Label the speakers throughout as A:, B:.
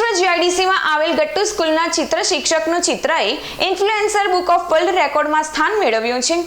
A: અંકલેશ્વર જીઆઈડીસીમાં આવેલ ગટ્ટુ સ્કૂલના ચિત્ર શિક્ષકનું ચિત્રએ ઇન્ફ્લુએન્સર બુક ઓફ વર્લ્ડ રેકોર્ડમાં સ્થાન મેળવ્યું છે.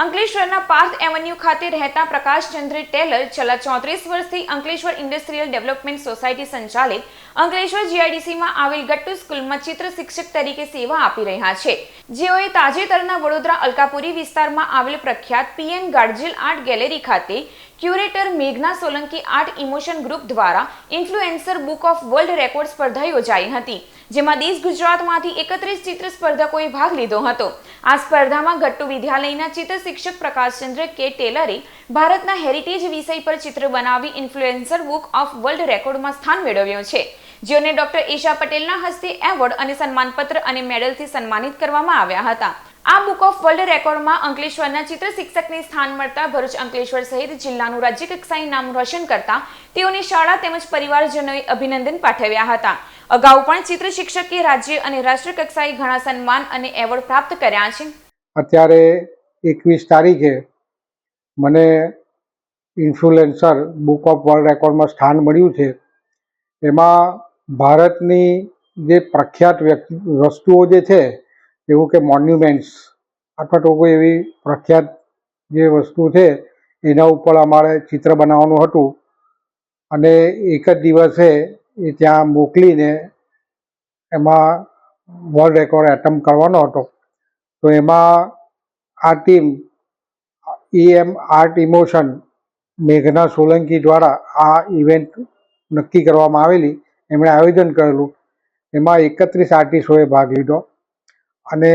A: અંકલેશ્વરના પાર્થ એવન્યુ ખાતે રહેતા પ્રકાશચંદ્ર ટેલર છેલ્લા ચોત્રીસ વર્ષથી અંકલેશ્વર ઇન્ડસ્ટ્રીયલ ડેવલપમેન્ટ સોસાયટી સંચાલિત અંકલેશ્વર જીઆઈડીસીમાં આવેલ ગટ્ટુ સ્કૂલમાં ચિત્ર શિક્ષક તરીકે સેવા આપી રહ્યા છે. જેઓએ તાજેતરના વડોદરા અલકાપુરી વિસ્તારમાં આવેલ પ્રખ્યાત પીએન ગાડજિલ આર્ટ ગેલેરી ખાતે ક્યુરેટર મેઘના સોલંકી આર્ટ ઇમોશન ગ્રુપ દ્વારા influencer book of world record સ્પર્ધા યોજાઈ હતી, જેમાં દેશ ગુજરાતમાંથી એકત્રીસ ચિત્ર સ્પર્ધકોએ ભાગ લીધો હતો. આ સ્પર્ધામાં ગટ્ટુ વિદ્યાલયના ચિત્ર શિક્ષક પ્રકાશચંદ્ર કે ટેલરે ભારતના હેરિટેજ વિષય પર ચિત્ર બનાવી ઇન્ફ્લુએન્સર બુક ઓફ વર્લ્ડ રેકોર્ડમાં સ્થાન મેળવ્યું છે જેઓને ડોક્ટર ઈશા પટેલના હસ્તે એવોર્ડ અને સન્માનપત્ર અને મેડલથી સન્માનિત કરવામાં આવ્યા હતા. આ બુક ઓફ વર્લ્ડ રેકોર્ડમાં અંકલેશ્વરના ચિત્ર શિક્ષકને સ્થાન મળતા ભરૂચ અંકલેશ્વર સહિત જિલ્લાનું રાજ્ય કક્ષાએ નામ રોશન કરતા તેઓની શાળા તેમજ પરિવારજનોએ અભિનંદન પાઠવ્યા હતા. અગાઉ પણ ચિત્ર શિક્ષકે રાજ્ય અને રાષ્ટ્ર કક્ષાએ ઘણા સન્માન અને એવોર્ડ પ્રાપ્ત કર્યા છે.
B: અત્યારે એકવીસ તારીખે મને ઇન્ફ્લુએન્સર બુક ઓફ વર્લ્ડ રેકોર્ડમાં સ્થાન મળ્યું છે. એમાં ભારતની જે પ્રખ્યાત વ્યક્તિ, વસ્તુઓ જે છે, એવું કે મોન્યુમેન્ટ્સ અથવા તો કોઈ એવી પ્રખ્યાત જે વસ્તુ છે, એના ઉપર અમારે ચિત્ર બનાવવાનું હતું. અને એક જ દિવસે એ ત્યાં મોકલીને એમાં વર્લ્ડ રેકોર્ડ એટેમ્પ કરવાનો હતો. તો એમાં આ ટીમ ઈએમ આર્ટ ઇમોશન મેઘના સોલંકી દ્વારા આ ઇવેન્ટ નક્કી કરવામાં આવેલી. એમણે આયોજન કરેલું. એમાં એકત્રીસ આર્ટિસ્ટોએ ભાગ લીધો. અને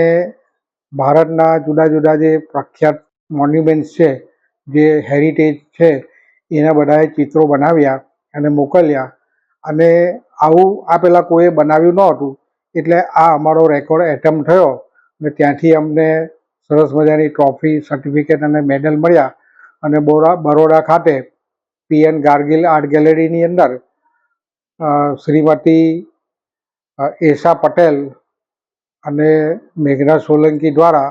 B: ભારતના જુદા જુદા જે પ્રખ્યાત મોન્યુમેન્ટ્સ છે, જે હેરિટેજ છે, એના બધાએ ચિત્રો બનાવ્યા અને મોકલ્યા. અને આવું આ પહેલાં કોઈએ બનાવ્યું નહોતું એટલે આ અમારો રેકોર્ડ એટેમ્પ થયો. અને ત્યાંથી અમને સરસ મજાની ટ્રોફી સર્ટિફિકેટ અને મેડલ મળ્યા અને બોરા, બરોડા ખાતે પીએન ગાર્ગિલ આર્ટ ગેલેરીની અંદર શ્રીમતી એશા પટેલ અને મેઘના સોલંકી દ્વારા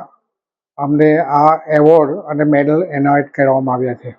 B: અમને આ એવોર્ડ અને મેડલ એનાયત કરવામાં આવ્યા છે.